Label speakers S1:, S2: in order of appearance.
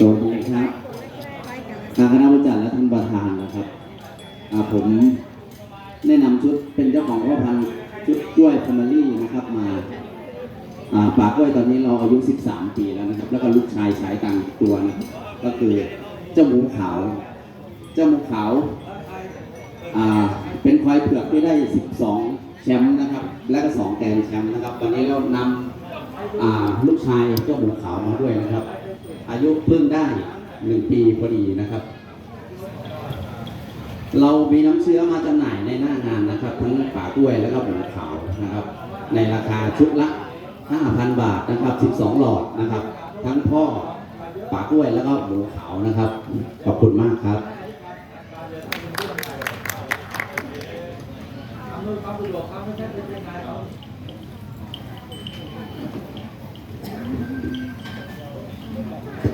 S1: สวัสดีครับทางคณะผู้จัดและท่านประธานนะครับผมแนะนำชุดเป็นเจ้าของพ่อพันธุ์ชุดกล้วยฟามิลี่นะครับมาป่ากล้วยตอนนี้เราอายุ 13 ปีแล้วนะครับ แล้วก็ลูกชายฉายตังตัวนะครับก็คือเจ้าหมูขาว เจ้าหมูขาวเป็นควายเผือกที่ได้ 12 แชมป์นะครับ และก็ 2 แกนแชมป์นะครับวันนี้เรานำลูกชายเจ้าหมูขาวมาด้วยนะครับ อายุเพิ่งได้หนึ่งปีพอดีนะครับ เรามีน้ำเชื้อมาจำหน่ายในหน้างานนะครับ ทั้งป่ากล้วยแล้วก็หมูขาวนะครับ ในราคาชุดละ 5,000 บาทนะครับ 12 หลอดนะครับ ทั้งพ่อป่ากล้วยแล้วก็หมูขาวนะครับ ขอบคุณมากครับ
S2: Thank you.